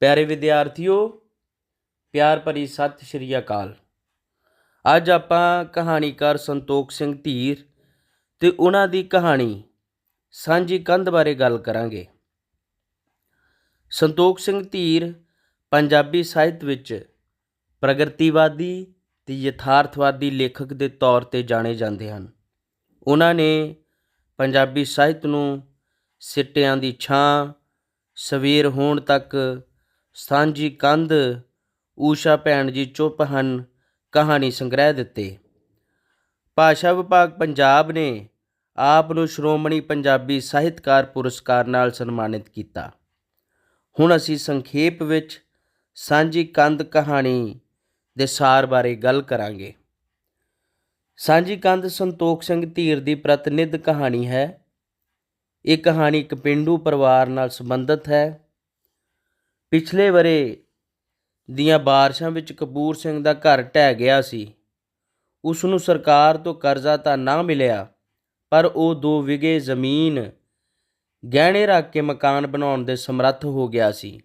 ਪਿਆਰੇ ਵਿਦਿਆਰਥੀਓ, ਪਿਆਰ ਭਰੀ ਸਤਿ ਸ਼੍ਰੀ ਅਕਾਲ। ਅੱਜ ਆਪਾਂ ਕਹਾਣੀਕਾਰ ਸੰਤੋਖ ਸਿੰਘ ਧੀਰ ਤੇ ਉਹਨਾਂ ਦੀ ਕਹਾਣੀ ਸਾਂਝੀ ਕੰਧ ਬਾਰੇ ਗੱਲ ਕਰਾਂਗੇ। ਸੰਤੋਖ ਸਿੰਘ ਧੀਰ ਪੰਜਾਬੀ ਸਾਹਿਤ ਵਿੱਚ ਪ੍ਰਗਤੀਵਾਦੀ ਤੇ ਯਥਾਰਥਵਾਦੀ ਲੇਖਕ ਦੇ ਤੌਰ ਤੇ ਜਾਣੇ ਜਾਂਦੇ ਹਨ। ਉਹਨਾਂ ਨੇ ਪੰਜਾਬੀ ਸਾਹਿਤ ਨੂੰ ਸਿੱਟਿਆਂ ਦੀ ਛਾਂ, ਸਵੇਰ ਹੋਣ ਤੱਕ ਸਾਂਝੀ ਕੰਧ, ਊਸ਼ਾ ਭੈਣ ਜੀ ਚੁੱਪ ਹਨ, ਕਹਾਣੀ ਸੰਗ੍ਰਹਿ ਦਿੱਤੇ। ਭਾਸ਼ਾ ਵਿਭਾਗ ਪੰਜਾਬ ਨੇ ਆਪ ਨੂੰ ਸ਼੍ਰੋਮਣੀ ਪੰਜਾਬੀ ਸਾਹਿਤਕਾਰ ਪੁਰਸਕਾਰ ਨਾਲ ਸਨਮਾਨਿਤ ਕੀਤਾ। ਹੁਣ ਅਸੀਂ ਸੰਖੇਪ ਵਿੱਚ ਸਾਂਝੀ ਕੰਧ ਕਹਾਣੀ ਦੇ ਸਾਰ ਬਾਰੇ ਗੱਲ ਕਰਾਂਗੇ। ਸਾਂਝੀ ਕੰਧ ਸੰਤੋਖ ਸਿੰਘ ਧੀਰ ਦੀ ਪ੍ਰਤਿਨਿਧ ਕਹਾਣੀ ਹੈ। ਇਹ ਕਹਾਣੀ ਇੱਕ ਪਿੰਡੂ ਪਰਿਵਾਰ ਨਾਲ ਸੰਬੰਧਿਤ ਹੈ। ਪਿਛਲੇ ਵਰੇ ਦੀਆਂ ਬਾਰਿਸ਼ਾਂ ਵਿੱਚ ਕਪੂਰ ਸਿੰਘ ਦਾ ਘਰ ਢਹਿ ਗਿਆ ਸੀ। ਉਸ ਨੂੰ ਸਰਕਾਰ ਤੋਂ ਕਰਜ਼ਾ ਤਾਂ ਨਾ ਮਿਲਿਆ, ਪਰ ਉਹ ਦੋ ਵਿਗੇ ਜ਼ਮੀਨ, ਗਹਿਣੇ ਰੱਖ ਕੇ ਮਕਾਨ ਬਣਾਉਣ ਦੇ ਸਮਰੱਥ ਹੋ ਗਿਆ ਸੀ।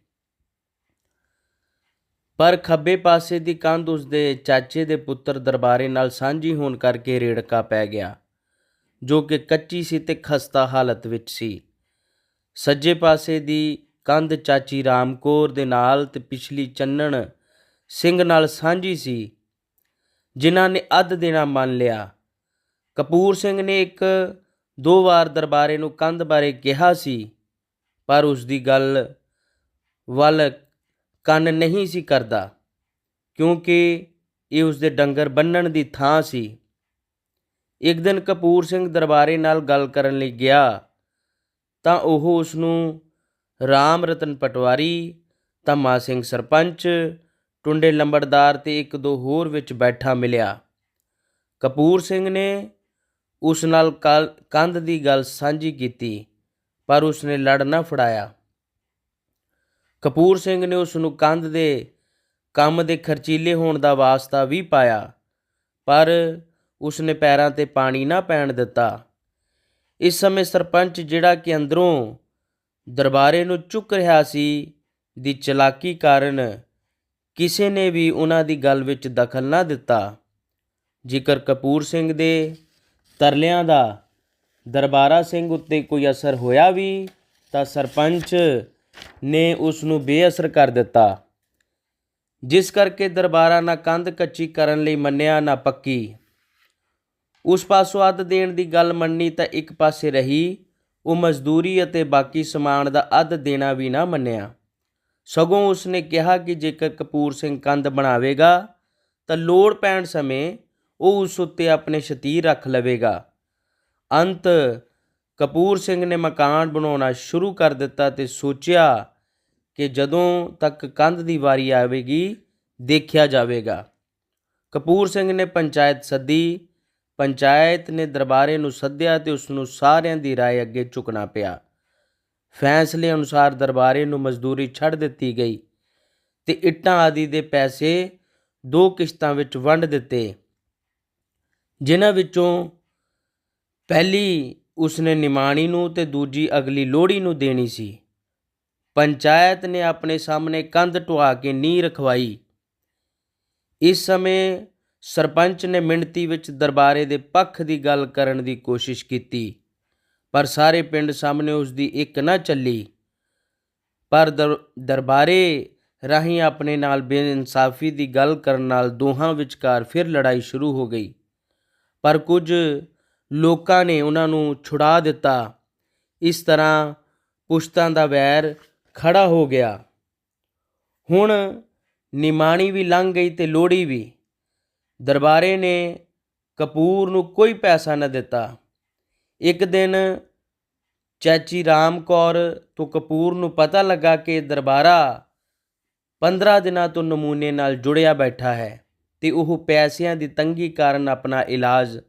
ਪਰ ਖੱਬੇ ਪਾਸੇ ਦੀ ਕੰਧ ਉਸ ਦੇ ਚਾਚੇ ਦੇ ਪੁੱਤਰ ਦਰਬਾਰੇ ਨਾਲ ਸਾਂਝੀ ਹੋਣ ਕਰਕੇ ਰੇੜਕਾ ਪੈ ਗਿਆ, ਜੋ ਕਿ ਕੱਚੀ ਸੀ ਤੇ ਖਸਤਾ ਹਾਲਤ ਵਿੱਚ ਸੀ। ਸੱਜੇ ਪਾਸੇ ਦੀ ਕੰਧ ਚਾਚੀ ਰਾਮਕੌਰ ਦੇ ਨਾਲ ਤੇ ਪਿਛਲੀ ਚੰਨਣ ਸਿੰਘ ਨਾਲ ਸਾਂਝੀ ਸੀ, ਜਿਨ੍ਹਾਂ ਨੇ ਅੱਧ ਦੇਣਾ ਮੰਨ ਲਿਆ। ਕਪੂਰ ਸਿੰਘ ਨੇ ਇੱਕ ਦੋ ਵਾਰ ਦਰਬਾਰੇ ਨੂੰ ਕੰਧ ਬਾਰੇ ਕਿਹਾ ਸੀ, ਪਰ ਉਸ ਦੀ ਗੱਲ ਵੱਲ ਕੰਨ ਨਹੀਂ ਸੀ ਕਰਦਾ, ਕਿਉਂਕਿ ਇਹ ਉਸ ਦੇ ਡੰਗਰ ਬੰਨਣ ਦੀ ਥਾਂ ਸੀ। ਇੱਕ ਦਿਨ ਕਪੂਰ ਸਿੰਘ ਦਰਬਾਰੇ ਨਾਲ ਗੱਲ ਕਰਨ ਲਈ ਗਿਆ, ਤਾਂ ਉਹ ਉਸ ਨੂੰ ਰਾਮ ਰਤਨ ਪਟਵਾਰੀ, ਧੰਮਾ ਸਿੰਘ ਸਰਪੰਚ, ਟੁੰਡੇ ਲੰਬੜਦਾਰ ਤੇ ਇੱਕ ਦੋ ਹੋਰ ਵਿੱਚ ਬੈਠਾ ਮਿਲਿਆ। ਕਪੂਰ ਸਿੰਘ ਨੇ ਉਸ ਨਾਲ ਕੱਲ- ਕੰਧ ਦੀ ਗੱਲ ਸਾਂਝੀ ਕੀਤੀ, ਪਰ ਉਸ ਨੇ ਲੜ ਨਾ ਫੜਾਇਆ। ਕਪੂਰ ਸਿੰਘ ਨੇ ਉਸ ਨੂੰ ਕੰਧ ਦੇ ਕੰਮ ਦੇ ਖਰਚੀਲੇ ਹੋਣ ਦਾ ਵਾਸਤਾ ਵੀ ਪਾਇਆ, ਪਰ ਉਸ ਨੇ ਪੈਰਾਂ ਤੇ ਪਾਣੀ ਨਾ ਪੈਣ ਦਿੱਤਾ। ਇਸ ਸਮੇਂ ਸਰਪੰਚ ਜਿਹੜਾ ਕਿ ਅੰਦਰੋਂ ਦਰਬਾਰੇ ਨੂੰ ਚੁੱਕ ਰਿਹਾ ਸੀ ਦੀ ਚਲਾਕੀ ਕਾਰਨ ਕਿਸੇ ਨੇ ਵੀ ਉਹਨਾਂ ਦੀ ਗੱਲ ਵਿੱਚ ਦਖਲ ਨਾ ਦਿੱਤਾ। ਜੇਕਰ ਕਪੂਰ ਸਿੰਘ ਦੇ ਤਰਲਿਆਂ ਦਾ ਦਰਬਾਰਾ ਸਿੰਘ ਉੱਤੇ ਕੋਈ ਅਸਰ ਹੋਇਆ ਵੀ, ਤਾਂ ਸਰਪੰਚ ਨੇ ਉਸ ਨੂੰ ਬੇਅਸਰ ਕਰ ਦਿੱਤਾ। ਜਿਸ ਕਰਕੇ ਦਰਬਾਰਾ ਨਾ ਕੰਧ ਕੱਚੀ ਕਰਨ ਲਈ ਮੰਨਿਆ, ਨਾ ਪੱਕੀ। ਉਸ ਪਾਸੋਂ ਅੱਧ ਦੇਣ ਦੀ ਗੱਲ ਮੰਨੀ ਤਾਂ ਇੱਕ ਪਾਸੇ ਰਹੀ ਉਹ ਮਜ਼ਦੂਰੀ ਅਤੇ ਬਾਕੀ ਸਮਾਨ ਦਾ ਅੱਧ ਦੇਣਾ ਵੀ ਨਾ ਮੰਨਿਆ। ਸਗੋਂ ਉਸਨੇ ਕਿਹਾ ਕਿ ਜੇਕਰ ਕਪੂਰ ਸਿੰਘ ਕੰਧ ਬਣਾਵੇਗਾ, ਤਾਂ ਲੋੜ ਪੈਣ ਸਮੇਂ ਉਹ ਉਸ ਉੱਤੇ ਆਪਣੇ ਸ਼ਤੀਰ ਰੱਖ ਲਵੇਗਾ। ਅੰਤ ਕਪੂਰ ਸਿੰਘ ਨੇ ਮਕਾਨ ਬਣਾਉਣਾ ਸ਼ੁਰੂ ਕਰ ਦਿੱਤਾ ਤੇ ਸੋਚਿਆ ਕਿ ਜਦੋਂ ਤੱਕ ਕੰਧ ਦੀ ਵਾਰੀ ਆਵੇਗੀ, ਦੇਖਿਆ ਜਾਵੇਗਾ। ਕਪੂਰ ਸਿੰਘ ਨੇ ਪੰਚਾਇਤ ਸੱਦੀ ਪੰਚਾਇਤ ਨੇ ਦਰਬਾਰੇ ਨੂੰ ਸੱਦਿਆ ਤੇ ਉਸ ਨੂੰ ਸਾਰਿਆਂ ਦੀ رائے ਅੱਗੇ ਝੁਕਣਾ ਪਿਆ ਫੈਸਲੇ ਅਨੁਸਾਰ ਦਰਬਾਰੇ ਨੂੰ ਮਜ਼ਦੂਰੀ ਛੱਡ ਦਿੱਤੀ ਗਈ ਤੇ ਇੱਟਾਂ ਆਦਿ ਦੇ ਪੈਸੇ ਦੋ ਕਿਸ਼ਤਾਂ ਵਿੱਚ ਵੰਡ ਦਿੱਤੇ ਜਿਨ੍ਹਾਂ ਵਿੱਚੋਂ ਪਹਿਲੀ ਉਸਨੇ ਨਿਮਾਣੀ ਨੂੰ ਤੇ ਦੂਜੀ ਅਗਲੀ ਲੋਹੜੀ ਨੂੰ ਦੇਣੀ ਸੀ ਪੰਚਾਇਤ ਨੇ ਆਪਣੇ ਸਾਹਮਣੇ ਕੰਧ ਢਵਾ ਕੇ ਨੀਂਹ ਰਖਵਾਈ ਇਸ ਸਮੇਂ ਸਰਪੰਚ ਨੇ ਮਿਣਤੀ ਵਿੱਚ ਦਰਬਾਰੇ ਦੇ ਪੱਖ ਦੀ ਗੱਲ ਕਰਨ ਦੀ ਕੋਸ਼ਿਸ਼ ਕੀਤੀ, ਪਰ ਸਾਰੇ ਪਿੰਡ ਸਾਹਮਣੇ ਉਸ ਦੀ ਇੱਕ ਨਾ ਚੱਲੀ। ਪਰ ਦਰ- ਦਰਬਾਰੇ ਰਾਹੀਂ ਆਪਣੇ ਨਾਲ ਬੇਇਨਸਾਫੀ ਦੀ ਗੱਲ ਕਰਨ ਨਾਲ ਦੋਹਾਂ ਵਿਚਕਾਰ ਫਿਰ ਲੜਾਈ ਸ਼ੁਰੂ ਹੋ ਗਈ। ਪਰ ਕੁਝ ਲੋਕਾਂ ਨੇ ਉਹਨਾਂ ਨੂੰ ਛੁਡਾ ਦਿੱਤਾ। ਇਸ ਤਰ੍ਹਾਂ ਪੁਸ਼ਤਾਂ ਦਾ ਵੈਰ ਖੜਾ ਹੋ ਗਿਆ। ਹੁਣ ਨਿਮਾਣੀ ਵੀ ਲੰਘ ਗਈ ਤੇ ਲੋੜੀ ਵੀ। ਦਰਬਾਰੇ ਨੇ ਕਪੂਰ ਨੂੰ ਕੋਈ ਪੈਸਾ ਨਾ ਦਿੱਤਾ। ਇੱਕ ਦਿਨ ਚਾਚੀ ਰਾਮ ਕੌਰ ਤੋਂ ਕਪੂਰ ਨੂੰ ਪਤਾ ਲੱਗਾ ਕਿ ਦਰਬਾਰਾ 15 ਦਿਨਾਂ ਤੋਂ ਨਮੂਨੇ ਨਾਲ ਜੁੜਿਆ ਬੈਠਾ ਹੈ ਤੇ ਉਹ ਪੈਸਿਆਂ ਦੀ ਤੰਗੀ ਕਾਰਨ ਆਪਣਾ ਇਲਾਜ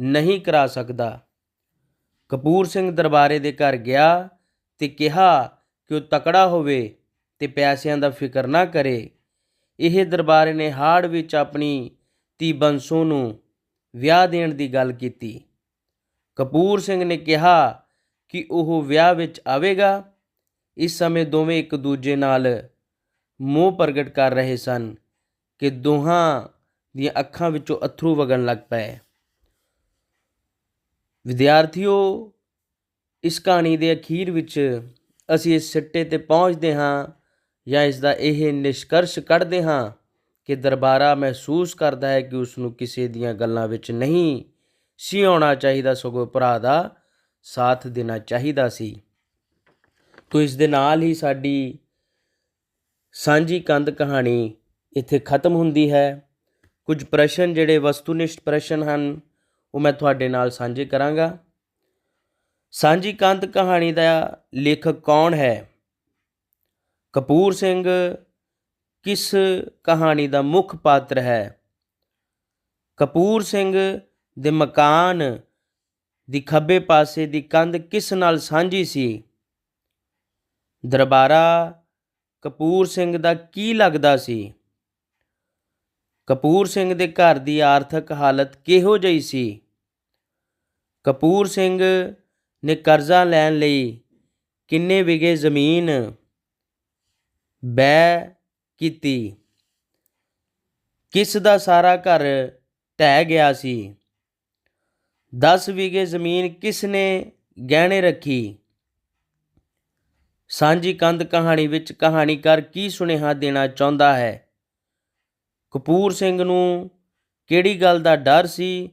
ਨਹੀਂ ਕਰਾ ਸਕਦਾ। ਕਪੂਰ ਸਿੰਘ ਦਰਬਾਰੇ ਦੇ ਘਰ ਗਿਆ ਤੇ ਕਿਹਾ ਕਿ ਉਹ ਤਕੜਾ ਹੋਵੇ ਤੇ ਪੈਸਿਆਂ ਦਾ ਫਿਕਰ ਨਾ ਕਰੇ। ਇਹ ਦਰਬਾਰੇ ਨੇ ਹਾੜ ਵਿੱਚ ਆਪਣੀ ਧੀ ਬੰਸੋ ਨੂੰ ਵਿਆਹ ਦੇਣ ਦੀ ਗੱਲ ਕੀਤੀ। ਕਪੂਰ ਸਿੰਘ ਨੇ ਕਿਹਾ ਕਿ ਉਹ ਵਿਆਹ ਵਿੱਚ ਆਵੇਗਾ। ਇਸ ਸਮੇਂ ਦੋਵੇਂ ਇੱਕ ਦੂਜੇ ਨਾਲ ਮੋਹ ਪ੍ਰਗਟ ਕਰ ਰਹੇ ਸਨ ਕਿ ਦੋਹਾਂ ਦੀਆਂ ਅੱਖਾਂ ਵਿੱਚੋਂ ਅਥਰੂ ਵਗਣ ਲੱਗ ਪਏ। ਵਿਦਿਆਰਥੀਓ, ਇਸ ਕਹਾਣੀ ਦੇ ਅਖੀਰ ਵਿੱਚ ਅਸੀਂ ਇਸ ਸਿੱਟੇ ਤੇ ਪਹੁੰਚਦੇ ਹਾਂ ਜਾਂ ਇਸ ਦਾ ਇਹ ਨਿਸ਼ਕਰਸ਼ ਕੱਢਦੇ ਹਾਂ ਕਿ ਦਰਬਾਰਾ ਮਹਿਸੂਸ ਕਰਦਾ ਹੈ ਕਿ ਉਸ ਨੂੰ ਕਿਸੇ ਦੀਆਂ ਗੱਲਾਂ ਵਿੱਚ ਨਹੀਂ ਸੀ ਆਉਣਾ ਚਾਹੀਦਾ, ਸਗੋਂ ਭਰਾ ਦਾ ਸਾਥ ਦੇਣਾ ਚਾਹੀਦਾ ਸੀ। ਤੋ ਇਸ ਦੇ ਨਾਲ ਹੀ ਸਾਡੀ ਸਾਂਝੀ ਕੰਧ ਕਹਾਣੀ ਇੱਥੇ ਖਤਮ ਹੁੰਦੀ ਹੈ। ਕੁਝ ਪ੍ਰਸ਼ਨ ਜਿਹੜੇ ਵਸਤੂਨਿਸ਼ਟ ਪ੍ਰਸ਼ਨ ਹਨ, ਉਹ ਮੈਂ ਤੁਹਾਡੇ ਨਾਲ ਸਾਂਝੇ ਕਰਾਂਗਾ। ਸਾਂਝੀ ਕੰਧ ਕਹਾਣੀ ਦਾ ਲੇਖਕ ਕੌਣ ਹੈ? ਕਪੂਰ ਸਿੰਘ ਕਿਸ ਕਹਾਣੀ ਦਾ ਮੁੱਖ ਪਾਤਰ ਹੈ? ਕਪੂਰ ਸਿੰਘ ਦੇ ਮਕਾਨ ਦੀ ਖੱਬੇ ਪਾਸੇ ਦੀ ਕੰਧ ਕਿਸ ਨਾਲ ਸਾਂਝੀ ਸੀ? ਦਰਬਾਰਾ ਕਪੂਰ ਸਿੰਘ ਦਾ ਕੀ ਲੱਗਦਾ ਸੀ? ਕਪੂਰ ਸਿੰਘ ਦੇ ਘਰ ਦੀ ਆਰਥਿਕ ਹਾਲਤ ਕਿਹੋ ਜਿਹੀ ਸੀ? ਕਪੂਰ ਸਿੰਘ ਨੇ ਕਰਜ਼ਾ ਲੈਣ ਲਈ ਕਿੰਨੇ ਵਿਗੇ ਜ਼ਮੀਨ ਬੈ ਕੀਤੀ। ਕਿਸ ਦਾ ਸਾਰਾ ਘਰ ਢਹਿ ਗਿਆ ਸੀ? 10 ਵਿਗੇ ਜ਼ਮੀਨ ਕਿਸ ਨੇ ਗਹਿਣੇ ਰੱਖੀ? ਸਾਂਝੀ ਕੰਧ ਕਹਾਣੀ ਵਿੱਚ ਕਹਾਣੀਕਾਰ ਕੀ ਸੁਨੇਹਾ ਦੇਣਾ ਚਾਹੁੰਦਾ ਹੈ? ਕਪੂਰ ਸਿੰਘ ਨੂੰ ਕਿਹੜੀ ਗੱਲ ਦਾ ਡਰ ਸੀ,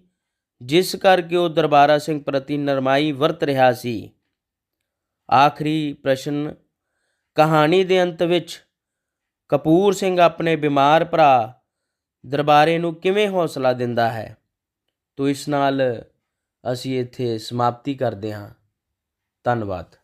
ਜਿਸ ਕਰਕੇ ਉਹ ਦਰਬਾਰਾ ਸਿੰਘ ਪ੍ਰਤੀ ਨਰਮਾਈ ਵਰਤ ਰਿਹਾ ਸੀ? ਆਖਰੀ ਪ੍ਰਸ਼ਨ ਕਹਾਣੀ ਦੇ ਅੰਤ ਵਿੱਚ ਕਪੂਰ ਸਿੰਘ ਆਪਣੇ ਬਿਮਾਰ ਭਰਾ ਦਰਬਾਰੇ ਨੂੰ ਕਿਵੇਂ ਹੌਸਲਾ ਦਿੰਦਾ ਹੈ? ਤੋ ਇਸ ਨਾਲ ਅਸੀਂ ਇੱਥੇ ਸਮਾਪਤੀ ਕਰਦੇ ਹਾਂ। ਧੰਨਵਾਦ।